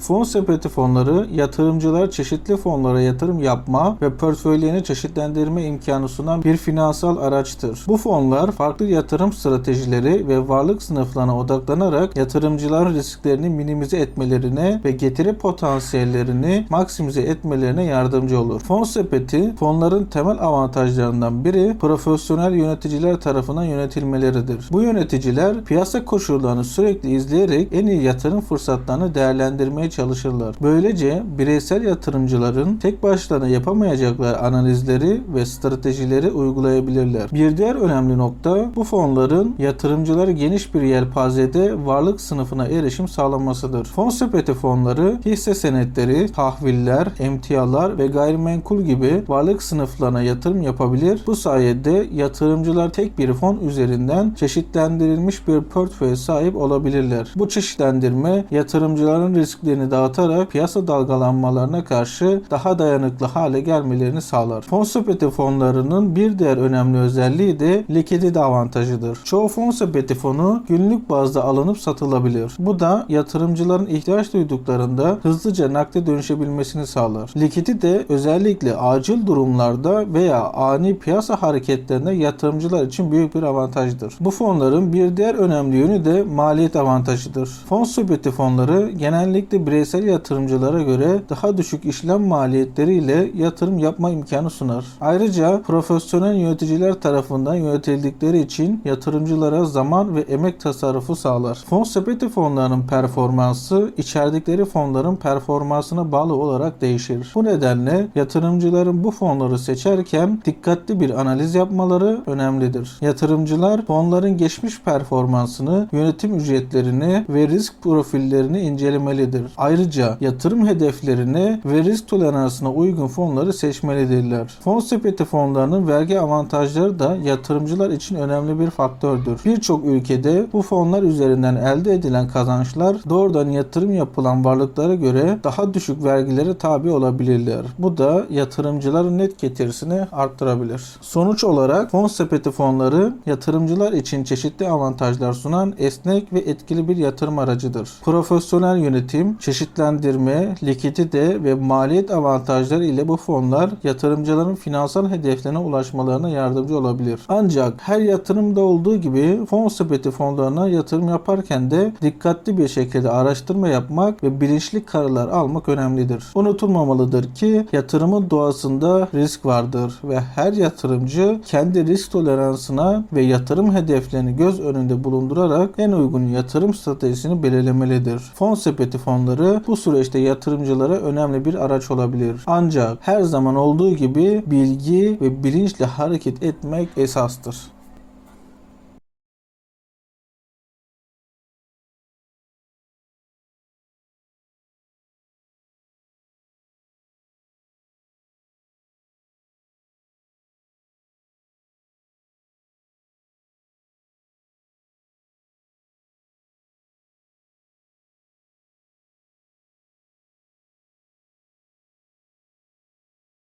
Fon sepeti fonları yatırımcılar çeşitli fonlara yatırım yapma ve portföylerini çeşitlendirme imkanı sunan bir finansal araçtır. Bu fonlar farklı yatırım stratejileri ve varlık sınıflarına odaklanarak yatırımcıların risklerini minimize etmelerine ve getiri potansiyellerini maksimize etmelerine yardımcı olur. Fon sepeti fonların temel avantajlarından biri profesyonel yöneticiler tarafından yönetilmeleridir. Bu yöneticiler piyasa koşullarını sürekli izleyerek en iyi yatırım fırsatlarını değerlendirmeye çalışırlar. Böylece bireysel yatırımcıların tek başlarına yapamayacakları analizleri ve stratejileri uygulayabilirler. Bir diğer önemli nokta bu fonların yatırımcılara geniş bir yelpazede varlık sınıfına erişim sağlamasıdır. Fon sepeti fonları hisse senetleri, tahviller, emtialar ve gayrimenkul gibi varlık sınıflarına yatırım yapabilir. Bu sayede yatırımcılar tek bir fon üzerinden çeşitlendirilmiş bir portföy sahip olabilirler. Bu çeşitlendirme yatırımcıların risklerini dağıtarak piyasa dalgalanmalarına karşı daha dayanıklı hale gelmelerini sağlar. Fon sepeti fonlarının bir diğer önemli özelliği de likidite avantajıdır. Çoğu fon sepeti fonu günlük bazda alınıp satılabilir. Bu da yatırımcıların ihtiyaç duyduklarında hızlıca nakde dönüşebilmesini sağlar. Likidite özellikle acil durumlarda veya ani piyasa hareketlerinde yatırımcılar için büyük bir avantajdır. Bu fonların bir diğer önemli yönü de maliyet avantajıdır. Fon sepeti fonları genellikle bireysel yatırımcılara göre daha düşük işlem maliyetleriyle yatırım yapma imkanı sunar. Ayrıca profesyonel yöneticiler tarafından yönetildikleri için yatırımcılara zaman ve emek tasarrufu sağlar. Fon sepeti fonlarının performansı içerdikleri fonların performansına bağlı olarak değişir. Bu nedenle yatırımcıların bu fonları seçerken dikkatli bir analiz yapmaları önemlidir. Yatırımcılar fonların geçmiş performansını, yönetim ücretlerini ve risk profillerini incelemelidir. Ayrıca yatırım hedeflerine ve risk toleransına uygun fonları seçmelidirler. Fon sepeti fonlarının vergi avantajları da yatırımcılar için önemli bir faktördür. Birçok ülkede bu fonlar üzerinden elde edilen kazançlar doğrudan yatırım yapılan varlıklara göre daha düşük vergilere tabi olabilirler. Bu da yatırımcıların net getirisini arttırabilir. Sonuç olarak fon sepeti fonları yatırımcılar için çeşitli avantajlar sunan esnek ve etkili bir yatırım aracıdır. Profesyonel yönetim, çeşitlendirme, likidite ve maliyet avantajları ile bu fonlar yatırımcıların finansal hedeflerine ulaşmalarına yardımcı olabilir. Ancak her yatırımda olduğu gibi fon sepeti fonlarına yatırım yaparken de dikkatli bir şekilde araştırma yapmak ve bilinçli kararlar almak önemlidir. Unutulmamalıdır ki yatırımın doğasında risk vardır ve her yatırımcı kendi risk toleransına ve yatırım hedeflerini göz önünde bulundurarak en uygun yatırım stratejisini belirlemelidir. Fon sepeti fonları bu süreçte yatırımcılara önemli bir araç olabilir. Ancak her zaman olduğu gibi bilgi ve bilinçle hareket etmek esastır.